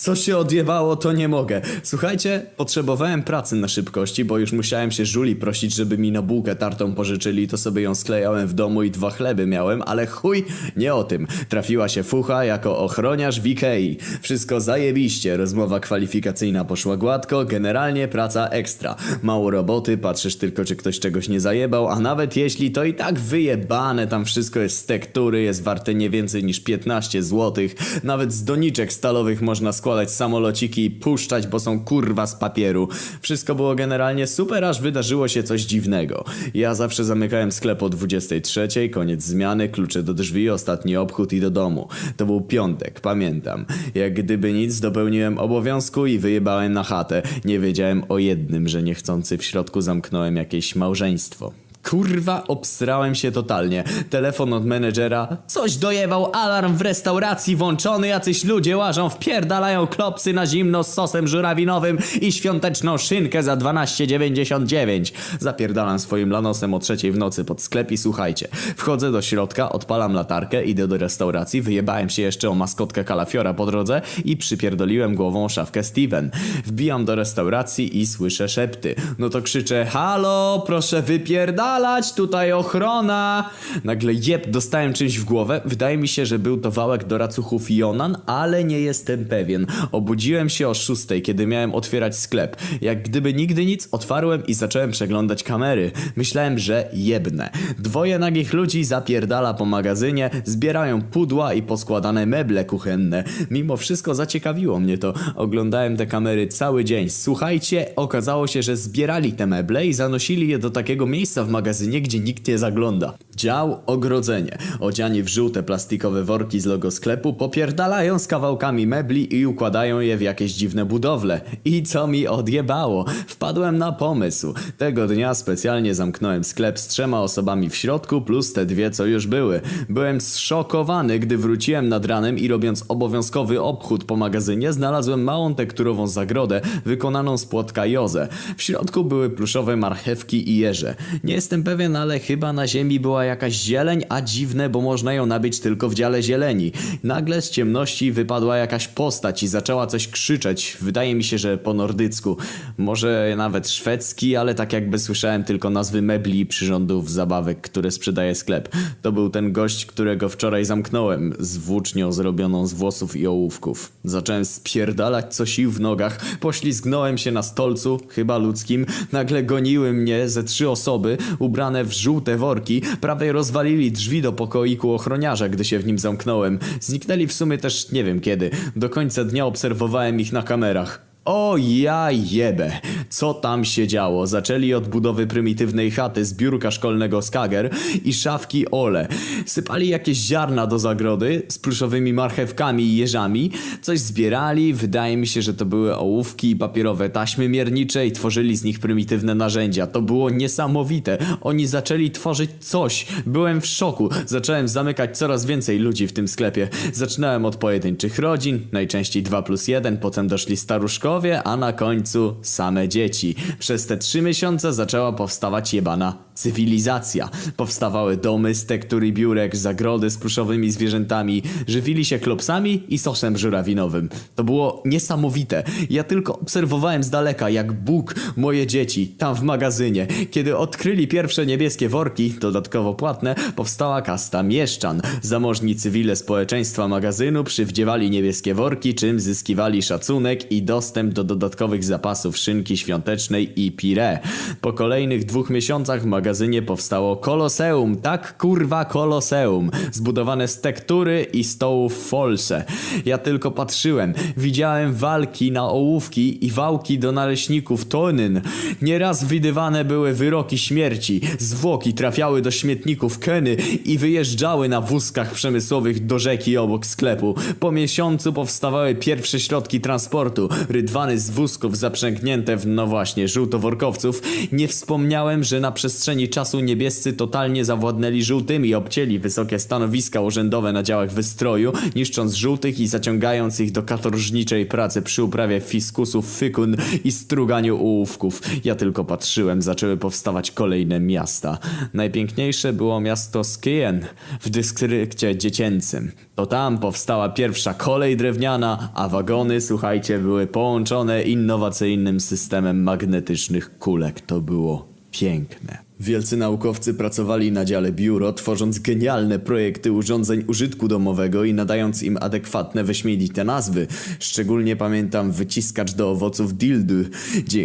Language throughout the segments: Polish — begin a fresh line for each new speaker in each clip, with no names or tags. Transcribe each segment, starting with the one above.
Co się odjebało, to nie mogę. Słuchajcie, potrzebowałem pracy na szybkości, bo już musiałem się żuli prosić, żeby mi na bułkę tartą pożyczyli, to sobie ją sklejałem w domu i dwa chleby miałem, ale chuj, nie o tym. Trafiła się fucha jako ochroniarz w Ikei. Wszystko zajebiście, rozmowa kwalifikacyjna poszła gładko, generalnie praca ekstra. Mało roboty, patrzysz tylko czy ktoś czegoś nie zajebał, a nawet jeśli to i tak wyjebane, tam wszystko jest z tektury, jest warte nie więcej niż 15 zł. Nawet z doniczek stalowych można składać samolociki i puszczać, bo są kurwa z papieru. Wszystko było generalnie super, aż wydarzyło się coś dziwnego. Ja zawsze zamykałem sklep o 23, koniec zmiany, klucze do drzwi, ostatni obchód i do domu. To był piątek, pamiętam. Jak gdyby nic, dopełniłem obowiązku i wyjebałem na chatę. Nie wiedziałem o jednym, że niechcący w środku zamknąłem jakieś małżeństwo. Kurwa, obsrałem się totalnie. Telefon od menedżera. Coś dojebał, alarm w restauracji włączony, jacyś ludzie łażą, wpierdalają klopsy na zimno z sosem żurawinowym i świąteczną szynkę za 12,99. Zapierdalam swoim lanosem o trzeciej w nocy pod sklep i słuchajcie. Wchodzę do środka, odpalam latarkę, idę do restauracji, wyjebałem się jeszcze o maskotkę kalafiora po drodze i przypierdoliłem głową szafkę Steven. Wbijam do restauracji i słyszę szepty. No to krzyczę, halo, proszę wypierdalać, tutaj ochrona. Nagle jeb, dostałem czymś w głowę. Wydaje mi się, że był to wałek do racuchów Jonan, ale nie jestem pewien. Obudziłem się o szóstej, kiedy miałem otwierać sklep. Jak gdyby nigdy nic, otwarłem i zacząłem przeglądać kamery. Myślałem, że jebnę. Dwoje nagich ludzi zapierdala po magazynie, zbierają pudła i poskładane meble kuchenne. Mimo wszystko zaciekawiło mnie to. Oglądałem te kamery cały dzień. Słuchajcie, okazało się, że zbierali te meble i zanosili je do takiego miejsca w magazynie, gdzie nikt nie zagląda. Dział ogrodzenie. Odziani w żółte plastikowe worki z logo sklepu popierdalają z kawałkami mebli i układają je w jakieś dziwne budowle. I co mi odjebało? Wpadłem na pomysł. Tego dnia specjalnie zamknąłem sklep z trzema osobami w środku plus te dwie, co już były. Byłem zszokowany, gdy wróciłem nad ranem i robiąc obowiązkowy obchód po magazynie, znalazłem małą tekturową zagrodę wykonaną z płotka Joze. W środku były pluszowe marchewki i jeże. Nie jestem pewien, ale chyba na ziemi była jakaś zieleń, a dziwne, bo można ją nabyć tylko w dziale zieleni. Nagle z ciemności wypadła jakaś postać i zaczęła coś krzyczeć. Wydaje mi się, że po nordycku. Może nawet szwedzki, ale tak jakby słyszałem tylko nazwy mebli i przyrządów zabawek, które sprzedaje sklep. To był ten gość, którego wczoraj zamknąłem, z włócznią zrobioną z włosów i ołówków. Zacząłem spierdalać co sił w nogach, poślizgnąłem się na stolcu, chyba ludzkim, nagle goniły mnie ze trzy osoby, ubrane w żółte worki, prawie rozwalili drzwi do pokoiku ochroniarza, gdy się w nim zamknąłem. Zniknęli w sumie też nie wiem kiedy. Do końca dnia obserwowałem ich na kamerach. O ja jebę, co tam się działo? Zaczęli od budowy prymitywnej chaty z biurka szkolnego Skager i szafki Ole. Sypali jakieś ziarna do zagrody z pluszowymi marchewkami i jeżami. Coś zbierali, wydaje mi się, że to były ołówki i papierowe taśmy miernicze i tworzyli z nich prymitywne narzędzia. To było niesamowite. Oni zaczęli tworzyć coś. Byłem w szoku. Zacząłem zamykać coraz więcej ludzi w tym sklepie. Zaczynałem od pojedynczych rodzin, najczęściej 2 plus 1, potem doszli staruszkowie, a na końcu same dzieci. Przez te trzy miesiące zaczęła powstawać jebana cywilizacja. Powstawały domy z tektur biurek, zagrody z pluszowymi zwierzętami, żywili się klopsami i sosem żurawinowym. To było niesamowite. Ja tylko obserwowałem z daleka, jak Bóg moje dzieci tam w magazynie. Kiedy odkryli pierwsze niebieskie worki, dodatkowo płatne, powstała kasta mieszczan. Zamożni cywile społeczeństwa magazynu przywdziewali niebieskie worki, czym zyskiwali szacunek i dostęp do dodatkowych zapasów szynki świątecznej i pire. Po kolejnych dwóch miesiącach w magazynie powstało koloseum, tak kurwa koloseum, zbudowane z tektury i stołów w folse. Ja tylko patrzyłem, widziałem walki na ołówki i wałki do naleśników tonyn. Nieraz widywane były wyroki śmierci, zwłoki trafiały do śmietników Keny i wyjeżdżały na wózkach przemysłowych do rzeki obok sklepu. Po miesiącu powstawały pierwsze środki transportu, rydwany z wózków zaprzęgnięte w, no właśnie, żółtoworkowców. Nie wspomniałem, że na przestrzeni przestrzeni czasu niebiescy totalnie zawładnęli żółtymi i obcięli wysokie stanowiska urzędowe na działach wystroju, niszcząc żółtych i zaciągając ich do katorżniczej pracy przy uprawie fiskusów, fykun i struganiu ołówków. Ja tylko patrzyłem, zaczęły powstawać kolejne miasta. Najpiękniejsze było miasto Skien w dystrykcie dziecięcym. To tam powstała pierwsza kolej drewniana, a wagony, słuchajcie, były połączone innowacyjnym systemem magnetycznych kulek. To było piękne. Wielcy naukowcy pracowali na dziale biuro, tworząc genialne projekty urządzeń użytku domowego i nadając im adekwatne, wyśmienite nazwy. Szczególnie pamiętam wyciskacz do owoców dildu,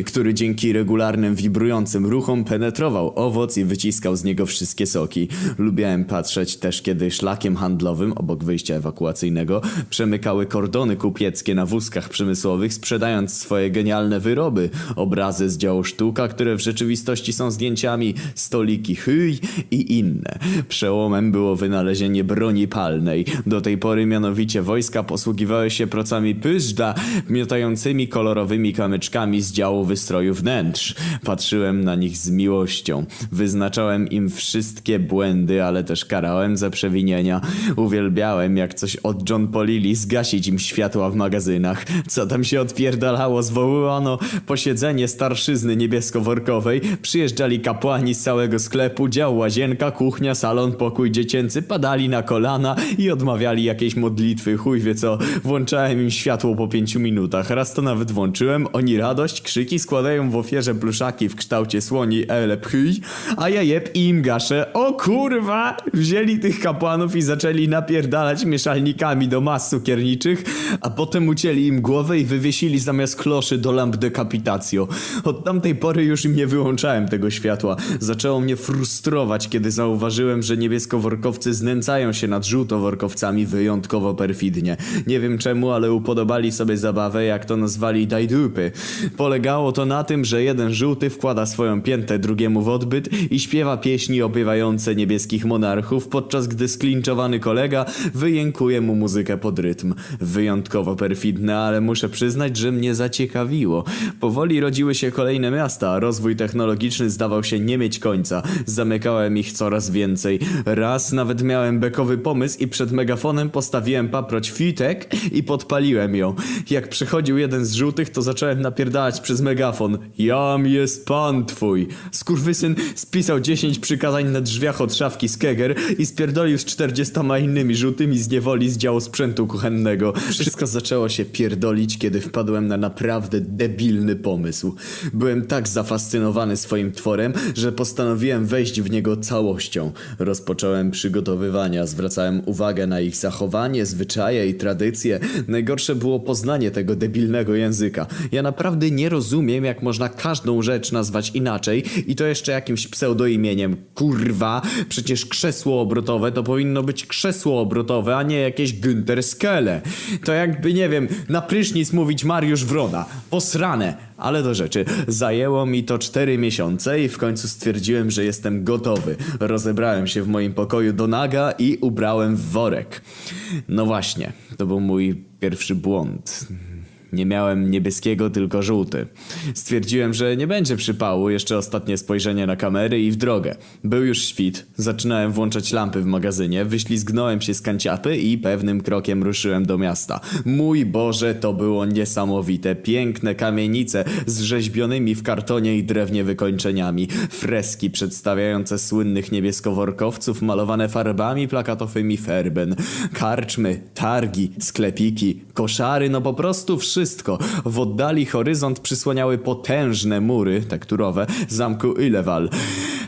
który dzięki regularnym wibrującym ruchom penetrował owoc i wyciskał z niego wszystkie soki. Lubiałem patrzeć też, kiedy szlakiem handlowym, obok wyjścia ewakuacyjnego, przemykały kordony kupieckie na wózkach przemysłowych, sprzedając swoje genialne wyroby. Obrazy z działu sztuka, które w rzeczywistości są zdjęciami, stoliki hyj i inne. Przełomem było wynalezienie broni palnej. Do tej pory mianowicie wojska posługiwały się procami pyżda, miotającymi kolorowymi kamyczkami z działu wystroju wnętrz. Patrzyłem na nich z miłością. Wyznaczałem im wszystkie błędy, ale też karałem za przewinienia. Uwielbiałem, jak coś od John Polili zgasić im światła w magazynach. Co tam się odpierdalało, zwołano posiedzenie starszyzny niebiesko-workowej. Przyjeżdżali kapłani z całego sklepu, dział łazienka, kuchnia, salon, pokój dziecięcy, padali na kolana i odmawiali jakiejś modlitwy, chuj wie co. Włączałem im światło po pięciu minutach. Raz to nawet włączyłem, oni radość, krzyki, składają w ofierze pluszaki w kształcie słoni ele a ja jeb i im gaszę. O kurwa! Wzięli tych kapłanów i zaczęli napierdalać mieszalnikami do mas cukierniczych, a potem ucięli im głowę i wywiesili zamiast kloszy do lamp decapitacjo. Od tamtej pory już im nie wyłączałem tego światła. Zaczęło mnie frustrować, kiedy zauważyłem, że niebieskoworkowcy znęcają się nad żółtoworkowcami wyjątkowo perfidnie. Nie wiem czemu, ale upodobali sobie zabawę, jak to nazwali dajdupy. Polegało to na tym, że jeden żółty wkłada swoją piętę drugiemu w odbyt i śpiewa pieśni opiewające niebieskich monarchów, podczas gdy sklinczowany kolega wyjękuje mu muzykę pod rytm. Wyjątkowo perfidne, ale muszę przyznać, że mnie zaciekawiło. Powoli rodziły się kolejne miasta, rozwój technologiczny zdawał się nie mieć końca. Zamykałem ich coraz więcej. Raz nawet miałem bekowy pomysł i przed megafonem postawiłem paproć fitek i podpaliłem ją. Jak przychodził jeden z żółtych, to zacząłem napierdalać przez megafon. Jam jest pan twój. Skurwysyn spisał 10 przykazań na drzwiach od szafki z Keger i spierdolił z 40 innymi żółtymi z niewoli z działu sprzętu kuchennego. Wszystko zaczęło się pierdolić, kiedy wpadłem na naprawdę debilny pomysł. Byłem tak zafascynowany swoim tworem, że postanowiłem wejść w niego całością. Rozpocząłem przygotowywania, zwracałem uwagę na ich zachowanie, zwyczaje i tradycje. Najgorsze było poznanie tego debilnego języka. Ja naprawdę nie rozumiem, jak można każdą rzecz nazwać inaczej i to jeszcze jakimś pseudoimieniem. Kurwa, przecież krzesło obrotowe to powinno być krzesło obrotowe, a nie jakieś Günther Skele. To jakby, nie wiem, na prysznic mówić Mariusz Wrona. Posrane. Ale do rzeczy. Zajęło mi to 4 miesiące i w końcu stwierdziłem, że jestem gotowy. Rozebrałem się w moim pokoju do naga i ubrałem w worek. No właśnie, to był mój pierwszy błąd. Nie miałem niebieskiego, tylko żółty. Stwierdziłem, że nie będzie przypału, jeszcze ostatnie spojrzenie na kamery i w drogę. Był już świt, zaczynałem włączać lampy w magazynie, wyślizgnąłem się z kanciapy i pewnym krokiem ruszyłem do miasta. Mój Boże, to było niesamowite. Piękne kamienice z rzeźbionymi w kartonie i drewnie wykończeniami. Freski przedstawiające słynnych niebieskoworkowców malowane farbami plakatowymi Ferben. Karczmy, targi, sklepiki, koszary, no po prostu wszystko. W oddali horyzont przysłaniały potężne mury tekturowe zamku Ilewal.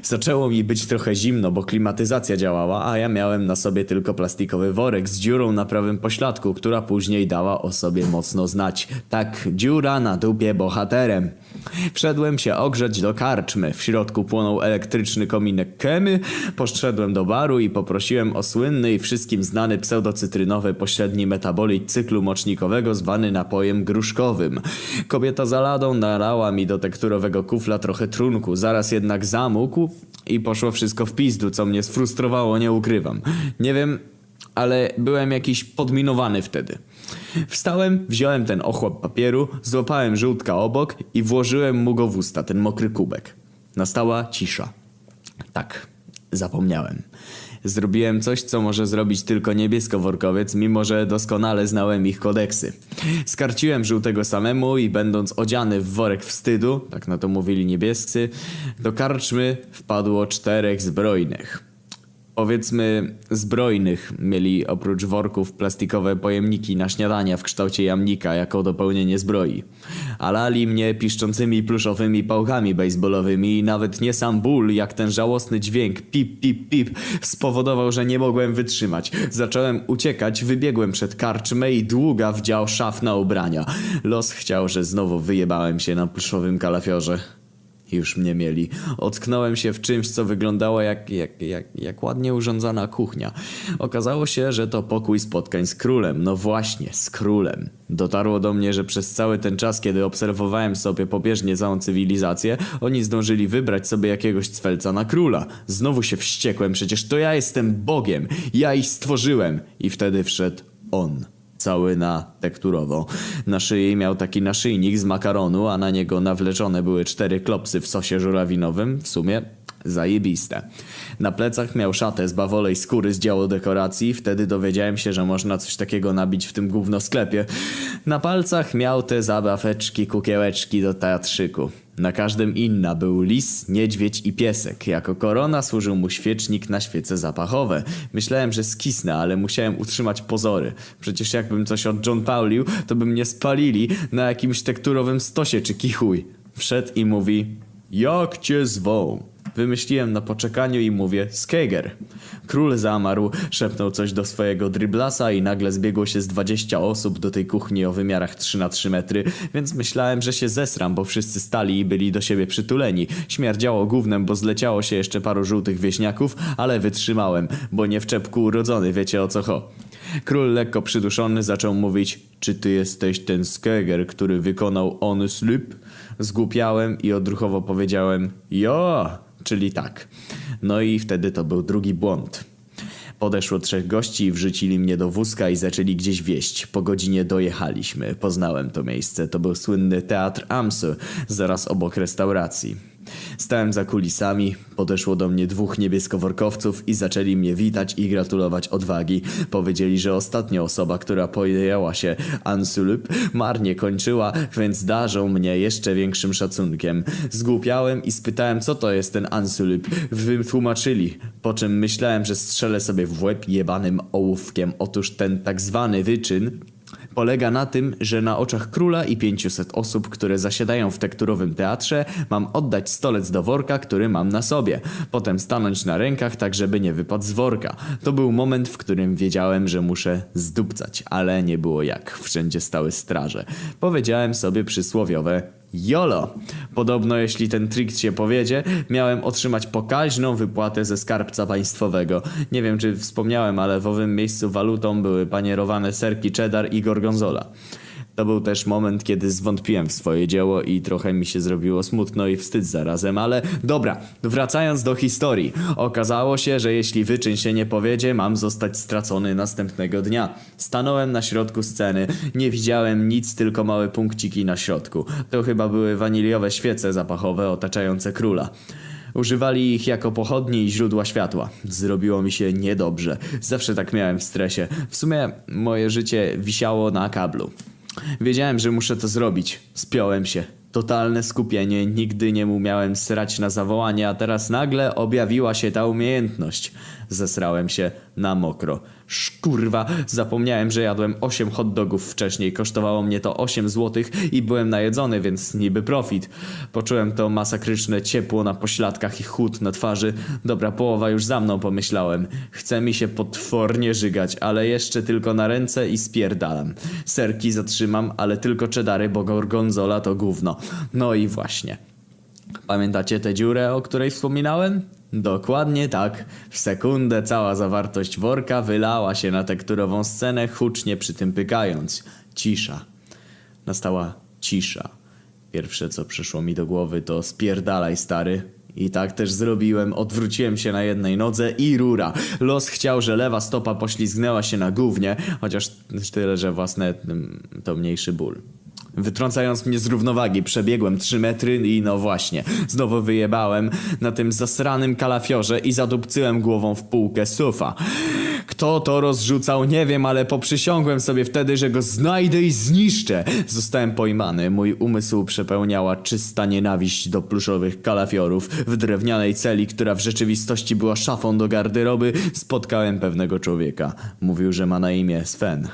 Zaczęło mi być trochę zimno, bo klimatyzacja działała, a ja miałem na sobie tylko plastikowy worek z dziurą na prawym pośladku, która później dała o sobie mocno znać. Tak, dziura na dupie bohaterem. Wszedłem się ogrzeć do karczmy. W środku płonął elektryczny kominek Kemy. Poszedłem do baru i poprosiłem o słynny i wszystkim znany pseudocytrynowy pośredni metabolit cyklu mocznikowego zwany napojem gruszkowym. Kobieta za ladą nalała mi do tekturowego kufla trochę trunku, zaraz jednak zamógł i poszło wszystko w pizdu, co mnie sfrustrowało, nie ukrywam. Nie wiem, ale byłem jakiś podminowany wtedy. Wstałem, wziąłem ten ochłap papieru, złapałem żółtka obok i włożyłem mu go w usta, ten mokry kubek. Nastała cisza. Tak, zapomniałem. Zrobiłem coś, co może zrobić tylko niebieskoworkowiec, mimo że doskonale znałem ich kodeksy. Skarciłem żółtego samemu i będąc odziany w worek wstydu, tak na to mówili niebiescy, do karczmy wpadło czterech zbrojnych. Powiedzmy zbrojnych mieli oprócz worków plastikowe pojemniki na śniadania w kształcie jamnika jako dopełnienie zbroi. A lali mnie piszczącymi pluszowymi pałkami baseballowymi i nawet nie sam ból, jak ten żałosny dźwięk pip pip pip spowodował, że nie mogłem wytrzymać. Zacząłem uciekać, wybiegłem przed karczmę i długa wdział szaf na ubrania. Los chciał, że znowu wyjebałem się na pluszowym kalafiorze. Już mnie mieli. Ocknąłem się w czymś, co wyglądało jak, jak, jak, jak ładnie urządzona kuchnia. Okazało się, że to pokój spotkań z królem. No właśnie, z królem. Dotarło do mnie, że przez cały ten czas, kiedy obserwowałem sobie pobieżnie całą cywilizację, oni zdążyli wybrać sobie jakiegoś cwelca na króla. Znowu się wściekłem, przecież to ja jestem Bogiem. Ja ich stworzyłem. I wtedy wszedł on cały na tekturowo. Na szyi miał taki naszyjnik z makaronu, a na niego nawleczone były cztery klopsy w sosie żurawinowym. W sumie zajebiste. Na plecach miał szatę z bawolej skóry z działu dekoracji. Wtedy dowiedziałem się, że można coś takiego nabić w tym gówno sklepie. Na palcach miał te zabaweczki, kukiełeczki do teatrzyku. Na każdym inna był lis, niedźwiedź i piesek. Jako korona służył mu świecznik na świece zapachowe. Myślałem, że skisnę, ale musiałem utrzymać pozory. Przecież jakbym coś od John Paulił, to by mnie spalili na jakimś tekturowym stosie czy kichuj. Wszedł i mówi, jak cię zwą? Wymyśliłem na poczekaniu i mówię Skeger. Król zamarł, szepnął coś do swojego dryblasa i nagle zbiegło się z 20 osób do tej kuchni o wymiarach 3 na 3 metry, więc myślałem, że się zesram, bo wszyscy stali i byli do siebie przytuleni. Śmierdziało gównem, bo zleciało się jeszcze paru żółtych wieśniaków, ale wytrzymałem, bo nie w czepku urodzony, wiecie o co ho. Król lekko przyduszony zaczął mówić Czy ty jesteś ten Skeger, który wykonał on slip? Zgłupiałem i odruchowo powiedziałem Jo, czyli tak. No i wtedy to był drugi błąd. Podeszło trzech gości i wrzucili mnie do wózka i zaczęli gdzieś wieść. Po godzinie dojechaliśmy. Poznałem to miejsce. To był słynny Teatr Amsu, zaraz obok restauracji. Stałem za kulisami, podeszło do mnie dwóch niebieskoworkowców i zaczęli mnie witać i gratulować odwagi. Powiedzieli, że ostatnia osoba, która podjęła się Ansulup, marnie kończyła, więc darzą mnie jeszcze większym szacunkiem. Zgłupiałem i spytałem, co to jest ten Ansulup. Wytłumaczyli, po czym myślałem, że strzelę sobie w łeb jebanym ołówkiem. Otóż ten tak zwany wyczyn polega na tym, że na oczach króla i 500 osób, które zasiadają w tekturowym teatrze, mam oddać stolec do worka, który mam na sobie. Potem stanąć na rękach, tak żeby nie wypadł z worka. To był moment, w którym wiedziałem, że muszę zdupcać, ale nie było jak. Wszędzie stały straże. Powiedziałem sobie przysłowiowe YOLO! Podobno jeśli ten trik się powiedzie, miałem otrzymać pokaźną wypłatę ze skarbca państwowego. Nie wiem czy wspomniałem, ale w owym miejscu walutą były panierowane serki cheddar i gorgonzola. To był też moment, kiedy zwątpiłem w swoje dzieło i trochę mi się zrobiło smutno i wstyd zarazem, ale dobra, wracając do historii. Okazało się, że jeśli wyczyn się nie powiedzie, mam zostać stracony następnego dnia. Stanąłem na środku sceny, nie widziałem nic, tylko małe punkciki na środku. To chyba były waniliowe świece zapachowe otaczające króla. Używali ich jako pochodni i źródła światła. Zrobiło mi się niedobrze. Zawsze tak miałem w stresie. W sumie moje życie wisiało na kablu. Wiedziałem, że muszę to zrobić. Spiąłem się. Totalne skupienie, nigdy nie umiałem srać na zawołanie, a teraz nagle objawiła się ta umiejętność. Zesrałem się na mokro. Szkurwa, zapomniałem, że jadłem 8 hot dogów wcześniej. Kosztowało mnie to 8 złotych i byłem najedzony, więc niby profit. Poczułem to masakryczne ciepło na pośladkach i chłód na twarzy. Dobra połowa już za mną, pomyślałem. Chce mi się potwornie żygać, ale jeszcze tylko na ręce i spierdalam. Serki zatrzymam, ale tylko czedary, bo gorgonzola to gówno. No i właśnie. Pamiętacie tę dziurę, o której wspominałem? Dokładnie tak. W sekundę cała zawartość worka wylała się na tekturową scenę, hucznie przy tym pykając. Cisza. Nastała cisza. Pierwsze co przyszło mi do głowy to spierdalaj stary. I tak też zrobiłem, odwróciłem się na jednej nodze i rura. Los chciał, że lewa stopa poślizgnęła się na gównie, chociaż tyle, że własne mm, to mniejszy ból. Wytrącając mnie z równowagi. Przebiegłem 3 metry i no właśnie, znowu wyjebałem na tym zasranym kalafiorze i zadupcyłem głową w półkę sufa. Kto to rozrzucał, nie wiem, ale poprzysiągłem sobie wtedy, że go znajdę i zniszczę. Zostałem pojmany, mój umysł przepełniała czysta nienawiść do pluszowych kalafiorów. W drewnianej celi, która w rzeczywistości była szafą do garderoby, spotkałem pewnego człowieka. Mówił, że ma na imię Sven.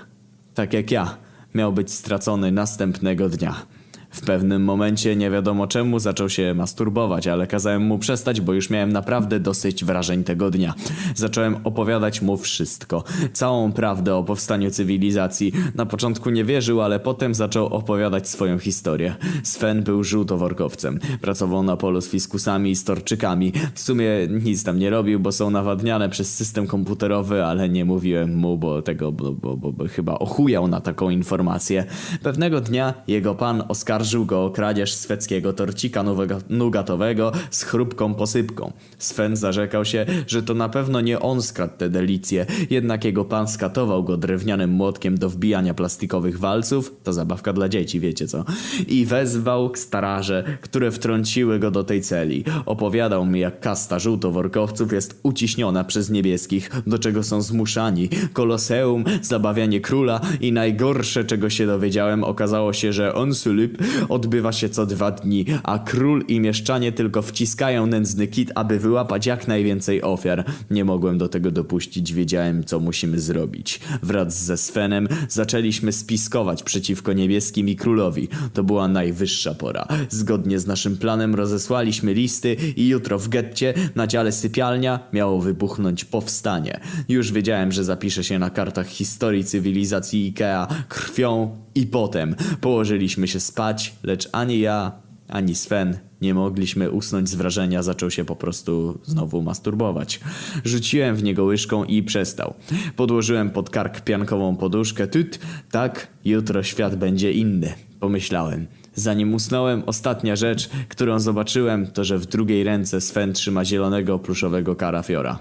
Tak jak ja, miał być stracony następnego dnia. W pewnym momencie nie wiadomo czemu zaczął się masturbować, ale kazałem mu przestać, bo już miałem naprawdę dosyć wrażeń tego dnia. Zacząłem opowiadać mu wszystko, całą prawdę o powstaniu cywilizacji. Na początku nie wierzył, ale potem zaczął opowiadać swoją historię. Sven był żółtoworkowcem. Pracował na polu z fiskusami i storczykami. W sumie nic tam nie robił, bo są nawadniane przez system komputerowy, ale nie mówiłem mu, bo tego, bo, bo, bo, bo chyba ochujał na taką informację. Pewnego dnia jego pan oskarżył go o kradzież sweckiego torcika nugatowego z chrupką posypką. Sven zarzekał się, że to na pewno nie on skradł te delicje, jednak jego pan skatował go drewnianym młotkiem do wbijania plastikowych walców, to zabawka dla dzieci, wiecie co, i wezwał staraże, które wtrąciły go do tej celi. Opowiadał mi, jak kasta żółtoworkowców jest uciśniona przez niebieskich, do czego są zmuszani. Koloseum, zabawianie króla i najgorsze, czego się dowiedziałem, okazało się, że on Sulip odbywa się co dwa dni, a król i mieszczanie tylko wciskają nędzny kit, aby wyłapać jak najwięcej ofiar. Nie mogłem do tego dopuścić, wiedziałem co musimy zrobić. Wraz ze Svenem zaczęliśmy spiskować przeciwko niebieskim i królowi. To była najwyższa pora. Zgodnie z naszym planem rozesłaliśmy listy i jutro w getcie na dziale sypialnia miało wybuchnąć powstanie. Już wiedziałem, że zapiszę się na kartach historii cywilizacji Ikea krwią i potem położyliśmy się spać, lecz ani ja, ani Sven nie mogliśmy usnąć z wrażenia, zaczął się po prostu znowu masturbować. Rzuciłem w niego łyżką i przestał. Podłożyłem pod kark piankową poduszkę. Tyt, tak, jutro świat będzie inny, pomyślałem. Zanim usnąłem, ostatnia rzecz, którą zobaczyłem, to że w drugiej ręce Sven trzyma zielonego pluszowego karafiora.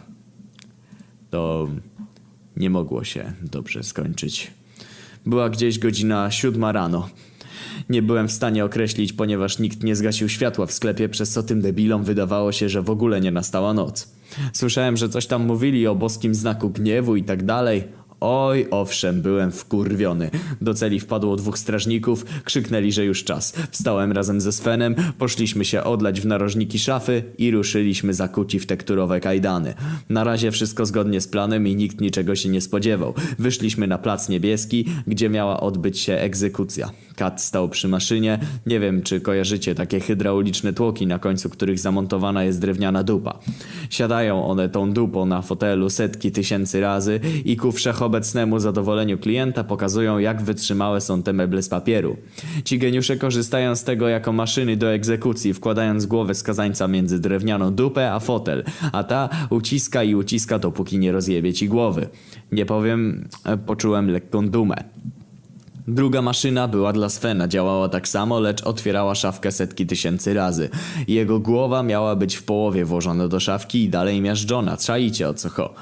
To nie mogło się dobrze skończyć. Była gdzieś godzina siódma rano. Nie byłem w stanie określić, ponieważ nikt nie zgasił światła w sklepie, przez co tym debilom wydawało się, że w ogóle nie nastała noc. Słyszałem, że coś tam mówili o boskim znaku gniewu i tak dalej. Oj, owszem, byłem wkurwiony. Do celi wpadło dwóch strażników, krzyknęli, że już czas. Wstałem razem ze Svenem, poszliśmy się odlać w narożniki szafy i ruszyliśmy zakuci w tekturowe kajdany. Na razie wszystko zgodnie z planem i nikt niczego się nie spodziewał. Wyszliśmy na plac niebieski, gdzie miała odbyć się egzekucja. Kat stał przy maszynie. Nie wiem, czy kojarzycie takie hydrauliczne tłoki, na końcu których zamontowana jest drewniana dupa. Siadają one tą dupą na fotelu setki tysięcy razy i ku wszechobecnemu zadowoleniu klienta pokazują, jak wytrzymałe są te meble z papieru. Ci geniusze korzystają z tego jako maszyny do egzekucji, wkładając głowę skazańca między drewnianą dupę a fotel, a ta uciska i uciska, dopóki nie rozjebie ci głowy. Nie powiem, e, poczułem lekką dumę. Druga maszyna była dla Svena, działała tak samo, lecz otwierała szafkę setki tysięcy razy. Jego głowa miała być w połowie włożona do szafki i dalej miażdżona, czaicie o co cho.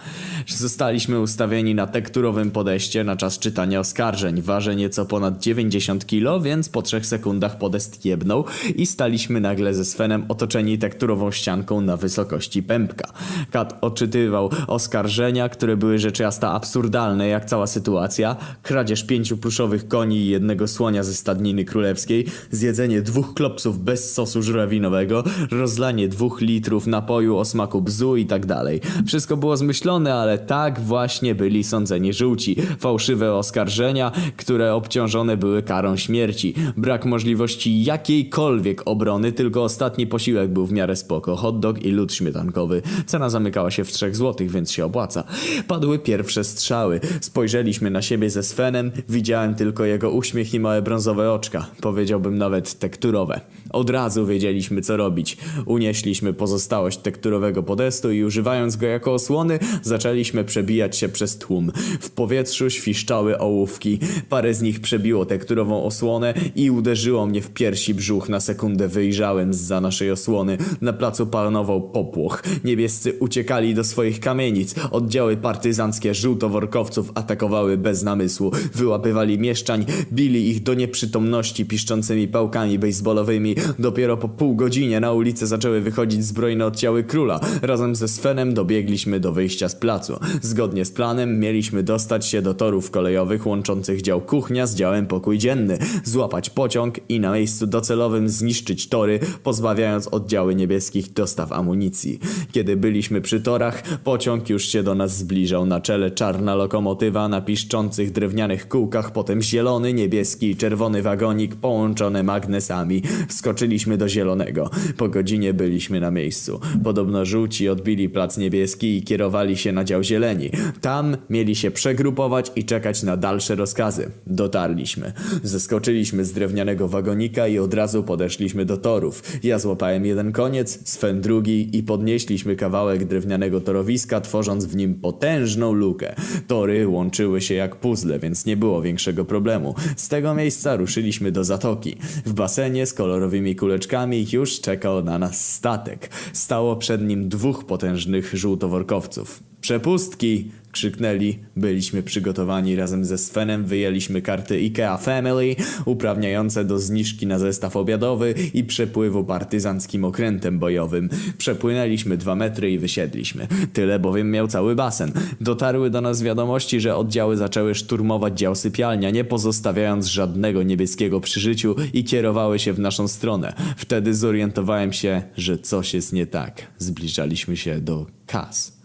Zostaliśmy ustawieni na tekturowym podejście na czas czytania oskarżeń. Waży nieco ponad 90 kg, więc po trzech sekundach podest jebnął i staliśmy nagle ze Svenem otoczeni tekturową ścianką na wysokości pępka. Kat odczytywał oskarżenia, które były rzecz jasna absurdalne, jak cała sytuacja. Kradzież pięciu pluszowych koni i jednego słonia ze stadniny królewskiej, zjedzenie dwóch klopsów bez sosu żurawinowego, rozlanie dwóch litrów napoju o smaku bzu i tak dalej. Wszystko było zmyślone, ale tak właśnie byli sądzeni żółci. Fałszywe oskarżenia, które obciążone były karą śmierci. Brak możliwości jakiejkolwiek obrony, tylko ostatni posiłek był w miarę spoko. Hot dog i lód śmietankowy. Cena zamykała się w 3 złotych, więc się opłaca. Padły pierwsze strzały. Spojrzeliśmy na siebie ze Svenem, widziałem tylko jego uśmiech i małe brązowe oczka. Powiedziałbym nawet tekturowe. Od razu wiedzieliśmy co robić. Unieśliśmy pozostałość tekturowego podestu i używając go jako osłony, zaczęliśmy przebijać się przez tłum. W powietrzu świszczały ołówki. Parę z nich przebiło tekturową osłonę i uderzyło mnie w piersi brzuch. Na sekundę wyjrzałem zza naszej osłony. Na placu panował popłoch. Niebiescy uciekali do swoich kamienic. Oddziały partyzanckie żółtoworkowców atakowały bez namysłu. Wyłapywali mieszczan mieszczań, bili ich do nieprzytomności piszczącymi pałkami baseballowymi. Dopiero po pół godzinie na ulicę zaczęły wychodzić zbrojne oddziały króla. Razem ze Svenem dobiegliśmy do wyjścia z placu. Zgodnie z planem mieliśmy dostać się do torów kolejowych łączących dział kuchnia z działem pokój dzienny, złapać pociąg i na miejscu docelowym zniszczyć tory, pozbawiając oddziały niebieskich dostaw amunicji. Kiedy byliśmy przy torach, pociąg już się do nas zbliżał. Na czele czarna lokomotywa na piszczących drewnianych kółkach, potem zielony, niebieski i czerwony wagonik połączone magnesami. Wskoczyliśmy do zielonego. Po godzinie byliśmy na miejscu. Podobno żółci odbili plac niebieski i kierowali się na dział zieleni. Tam mieli się przegrupować i czekać na dalsze rozkazy. Dotarliśmy. Zeskoczyliśmy z drewnianego wagonika i od razu podeszliśmy do torów. Ja złapałem jeden koniec, Sven drugi i podnieśliśmy kawałek drewnianego torowiska, tworząc w nim potężną lukę. Tory łączyły się jak puzzle, więc nie było większego problemu. Z tego miejsca ruszyliśmy do zatoki. W basenie z kolorowymi kuleczkami już czekał na nas statek. Stało przed nim dwóch potężnych żółtoworkowców. Przepustki! Krzyknęli. Byliśmy przygotowani razem ze Svenem, wyjęliśmy karty IKEA Family, uprawniające do zniżki na zestaw obiadowy i przepływu partyzanckim okrętem bojowym. Przepłynęliśmy dwa metry i wysiedliśmy. Tyle bowiem miał cały basen. Dotarły do nas wiadomości, że oddziały zaczęły szturmować dział sypialnia, nie pozostawiając żadnego niebieskiego przy życiu i kierowały się w naszą stronę. Wtedy zorientowałem się, że coś jest nie tak. Zbliżaliśmy się do Kas.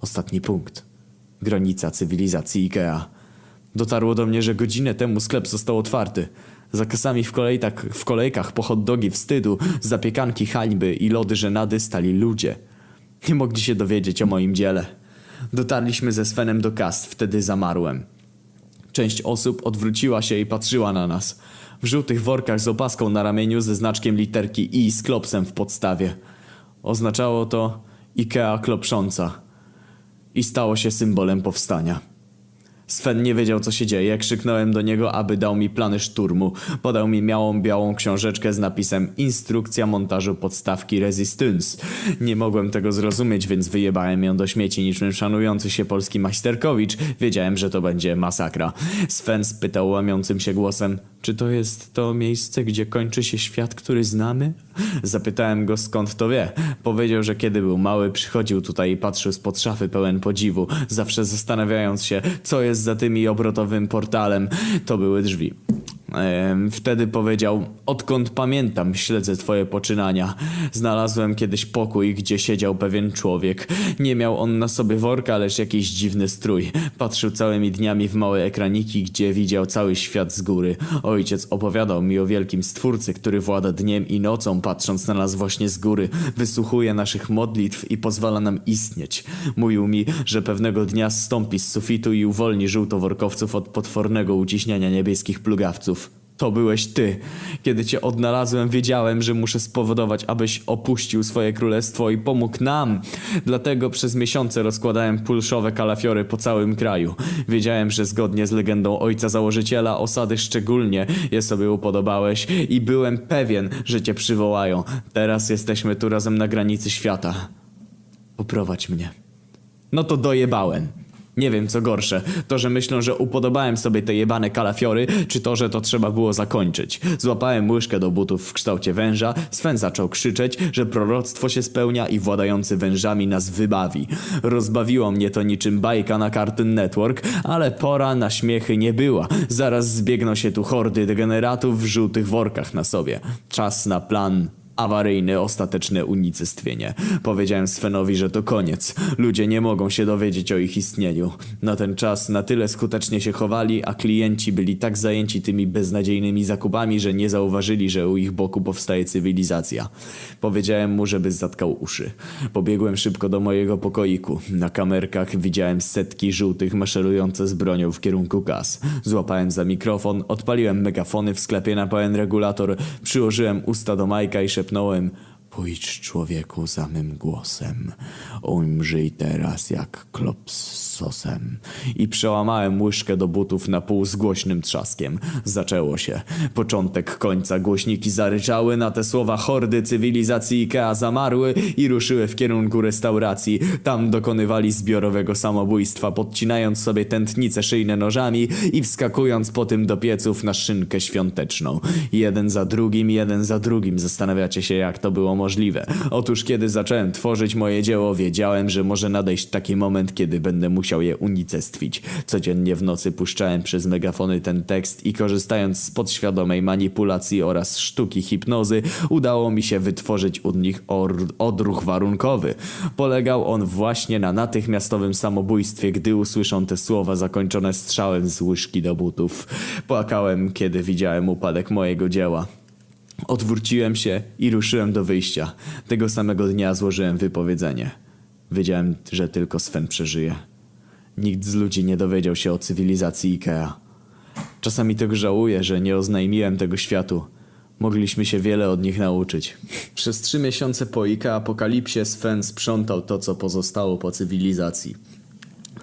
Ostatni punkt. Granica cywilizacji Ikea. Dotarło do mnie, że godzinę temu sklep został otwarty. Za kasami w, kolejkach, w kolejkach po hot dogi wstydu, zapiekanki hańby i lody żenady stali ludzie. Nie mogli się dowiedzieć o moim dziele. Dotarliśmy ze Svenem do kas, wtedy zamarłem. Część osób odwróciła się i patrzyła na nas. W żółtych workach z opaską na ramieniu ze znaczkiem literki I z klopsem w podstawie. Oznaczało to Ikea klopsząca i stało się symbolem powstania. Sven nie wiedział, co się dzieje. Krzyknąłem do niego, aby dał mi plany szturmu. Podał mi małą, białą książeczkę z napisem Instrukcja montażu podstawki Resistance. Nie mogłem tego zrozumieć, więc wyjebałem ją do śmieci niczym szanujący się polski majsterkowicz. Wiedziałem, że to będzie masakra. Sven spytał łamiącym się głosem, czy to jest to miejsce, gdzie kończy się świat, który znamy? Zapytałem go skąd to wie. Powiedział, że kiedy był mały, przychodził tutaj i patrzył spod szafy pełen podziwu, zawsze zastanawiając się, co jest za tymi obrotowym portalem. To były drzwi. Wtedy powiedział: Odkąd pamiętam, śledzę twoje poczynania. Znalazłem kiedyś pokój, gdzie siedział pewien człowiek. Nie miał on na sobie worka, lecz jakiś dziwny strój. Patrzył całymi dniami w małe ekraniki, gdzie widział cały świat z góry. Ojciec opowiadał mi o wielkim stwórcy, który włada dniem i nocą, patrząc na nas właśnie z góry. Wysłuchuje naszych modlitw i pozwala nam istnieć. Mówił mi, że pewnego dnia zstąpi z sufitu i uwolni żółtoworkowców od potwornego uciśniania niebieskich plugawców. To byłeś ty. Kiedy cię odnalazłem, wiedziałem, że muszę spowodować, abyś opuścił swoje królestwo i pomógł nam. Dlatego przez miesiące rozkładałem pulszowe kalafiory po całym kraju. Wiedziałem, że zgodnie z legendą ojca założyciela osady szczególnie je sobie upodobałeś i byłem pewien, że cię przywołają. Teraz jesteśmy tu razem na granicy świata. Poprowadź mnie. No to dojebałem. Nie wiem co gorsze, to że myślą, że upodobałem sobie te jebane kalafiory, czy to, że to trzeba było zakończyć. Złapałem łyżkę do butów w kształcie węża, Sven zaczął krzyczeć, że proroctwo się spełnia i władający wężami nas wybawi. Rozbawiło mnie to niczym bajka na Cartoon Network, ale pora na śmiechy nie była. Zaraz zbiegną się tu hordy degeneratów w żółtych workach na sobie. Czas na plan Awaryjne, ostateczne unicestwienie. Powiedziałem Svenowi, że to koniec. Ludzie nie mogą się dowiedzieć o ich istnieniu. Na ten czas na tyle skutecznie się chowali, a klienci byli tak zajęci tymi beznadziejnymi zakupami, że nie zauważyli, że u ich boku powstaje cywilizacja. Powiedziałem mu, żeby zatkał uszy. Pobiegłem szybko do mojego pokoiku. Na kamerkach widziałem setki żółtych maszerujące z bronią w kierunku gaz. Złapałem za mikrofon, odpaliłem megafony w sklepie na pełen regulator, przyłożyłem usta do Majka i szepnąłem know him Pójdź człowieku za mym głosem, umrzyj teraz jak klops z sosem. I przełamałem łyżkę do butów na pół z głośnym trzaskiem. Zaczęło się. Początek końca głośniki zaryczały, na te słowa hordy cywilizacji Ikea zamarły i ruszyły w kierunku restauracji. Tam dokonywali zbiorowego samobójstwa, podcinając sobie tętnice szyjne nożami i wskakując po tym do pieców na szynkę świąteczną. Jeden za drugim, jeden za drugim. Zastanawiacie się, jak to było możliwe. Otóż, kiedy zacząłem tworzyć moje dzieło, wiedziałem, że może nadejść taki moment, kiedy będę musiał je unicestwić. Codziennie w nocy puszczałem przez megafony ten tekst i korzystając z podświadomej manipulacji oraz sztuki hipnozy, udało mi się wytworzyć u nich odruch warunkowy. Polegał on właśnie na natychmiastowym samobójstwie, gdy usłyszą te słowa zakończone strzałem z łyżki do butów. Płakałem, kiedy widziałem upadek mojego dzieła. Odwróciłem się i ruszyłem do wyjścia. Tego samego dnia złożyłem wypowiedzenie. Wiedziałem, że tylko Sven przeżyje. Nikt z ludzi nie dowiedział się o cywilizacji Ikea. Czasami tego żałuję, że nie oznajmiłem tego światu. Mogliśmy się wiele od nich nauczyć. Przez trzy miesiące po Ikea apokalipsie Sven sprzątał to, co pozostało po cywilizacji.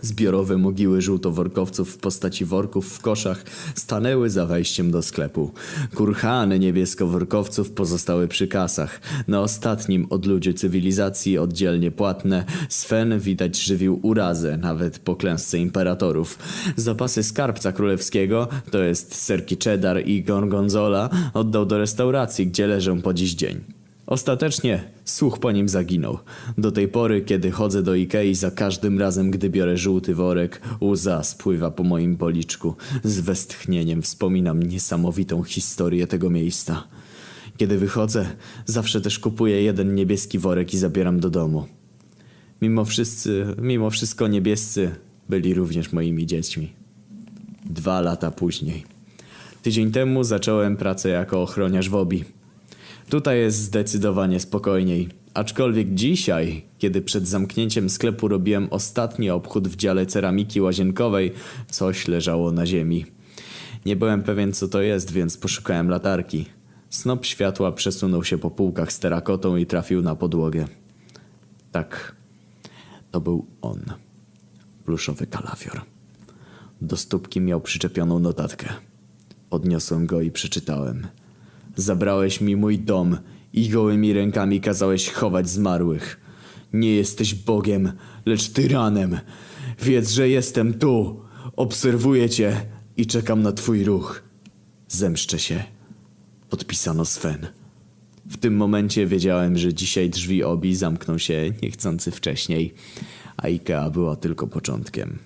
Zbiorowe mogiły żółtoworkowców w postaci worków w koszach stanęły za wejściem do sklepu. Kurhany niebieskoworkowców pozostały przy kasach. Na ostatnim odludzie cywilizacji oddzielnie płatne Sven widać żywił urazę nawet po klęsce imperatorów. Zapasy skarbca królewskiego, to jest serki cheddar i gorgonzola, oddał do restauracji, gdzie leżą po dziś dzień. Ostatecznie słuch po nim zaginął. Do tej pory, kiedy chodzę do Ikei, za każdym razem, gdy biorę żółty worek, łza spływa po moim policzku. Z westchnieniem wspominam niesamowitą historię tego miejsca. Kiedy wychodzę, zawsze też kupuję jeden niebieski worek i zabieram do domu. Mimo wszyscy, mimo wszystko niebiescy byli również moimi dziećmi. Dwa lata później. Tydzień temu zacząłem pracę jako ochroniarz w OBI. Tutaj jest zdecydowanie spokojniej. Aczkolwiek dzisiaj, kiedy przed zamknięciem sklepu robiłem ostatni obchód w dziale ceramiki łazienkowej, coś leżało na ziemi. Nie byłem pewien co to jest, więc poszukałem latarki. Snop światła przesunął się po półkach z terakotą i trafił na podłogę. Tak, to był on. Pluszowy kalafior. Do stópki miał przyczepioną notatkę. Podniosłem go i przeczytałem. Zabrałeś mi mój dom i gołymi rękami kazałeś chować zmarłych. Nie jesteś Bogiem, lecz tyranem. Wiedz, że jestem tu. Obserwuję cię i czekam na twój ruch. Zemszczę się. Podpisano Sven. W tym momencie wiedziałem, że dzisiaj drzwi obi zamkną się niechcący wcześniej, a Ikea była tylko początkiem.